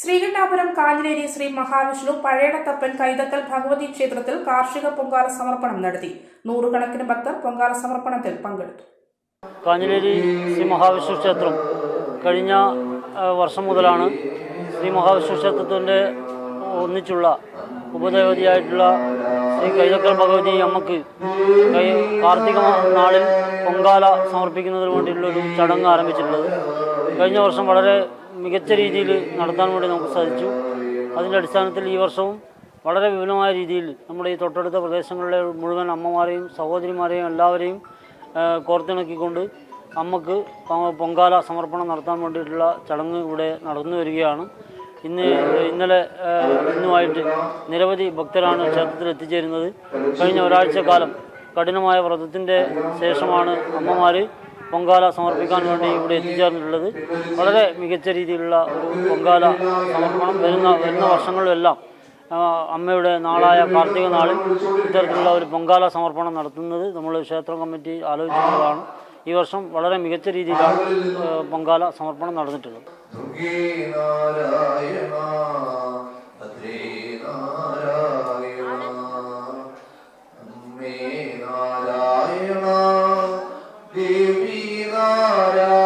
ശ്രീകണ്ഠാപുരം കാഞ്ഞിലേരി ശ്രീ മഹാവിഷ്ണു പഴയടത്തപ്പൻ കൈതക്കൽ ഭഗവതി ക്ഷേത്രത്തിൽ കാർഷിക പൊങ്കാല സമർപ്പണം നടത്തി. നൂറുകണക്കിന് ഭക്തർ പൊങ്കാല സമർപ്പണത്തിൽ പങ്കെടുത്തു. കാഞ്ഞിലേരി ശ്രീ മഹാവിഷ്ണു ക്ഷേത്രം കഴിഞ്ഞ വർഷം മുതലാണ് ശ്രീ മഹാവിഷ്ണു ക്ഷേത്രത്തിന്റെ ഒന്നിച്ചുള്ള ഉപദേവതിയായിട്ടുള്ള ശ്രീ കൈതക്കൽ ഭഗവതി അമ്മയ്ക്ക് കാർത്തിക നാളിൽ പൊങ്കാല സമർപ്പിക്കുന്നതിന് വേണ്ടിയിട്ടുള്ള ഒരു ചടങ്ങ് ആരംഭിച്ചിട്ടുള്ളത്. കഴിഞ്ഞ വർഷം വളരെ മികച്ച രീതിയിൽ നടത്താൻ വേണ്ടി നമുക്ക് സാധിച്ചു. അതിന്റെ അടിസ്ഥാനത്തിൽ ഈ വർഷവും വളരെ വിപുലമായ രീതിയിൽ നമ്മുടെ ഈ തൊട്ടടുത്ത പ്രദേശങ്ങളിലെ മുഴുവൻ അമ്മമാരെയും സഹോദരിമാരെയും എല്ലാവരെയും കോർത്തിണക്കിക്കൊണ്ട് അമ്മയ്ക്ക് പൊങ്കാല സമർപ്പണം നടത്താൻ വേണ്ടിയിട്ടുള്ള ചടങ്ങ് ഇവിടെ നടന്നു വരികയാണ്. ഇന്ന് ഇന്നലെ ഇന്നുമായിട്ട് നിരവധി ഭക്തരാണ് ക്ഷേത്രത്തിൽ എത്തിച്ചേരുന്നത്. കഴിഞ്ഞ ഒരാഴ്ച കാലം കഠിനമായ വ്രതത്തിന്റെ ശേഷമാണ് അമ്മമാർ പൊങ്കാല സമർപ്പിക്കാൻ വേണ്ടി ഇവിടെ എത്തിച്ചേർന്നിട്ടുള്ളത്. വളരെ മികച്ച രീതിയിലുള്ള ഒരു പൊങ്കാല സമർപ്പണം വരുന്ന വരുന്ന വർഷങ്ങളിലെല്ലാം അമ്മയുടെ നാളായ കാർത്തിക നാളിൽ ഇത്തരത്തിലുള്ള ഒരു പൊങ്കാല സമർപ്പണം നടത്തുന്നത് നമ്മൾ ക്ഷേത്ര കമ്മിറ്റി ആലോചിക്കുന്നതാണ്. ഈ വർഷം വളരെ മികച്ച രീതിയിലാണ് പൊങ്കാല സമർപ്പണം നടന്നിട്ടുള്ളത്. We Sri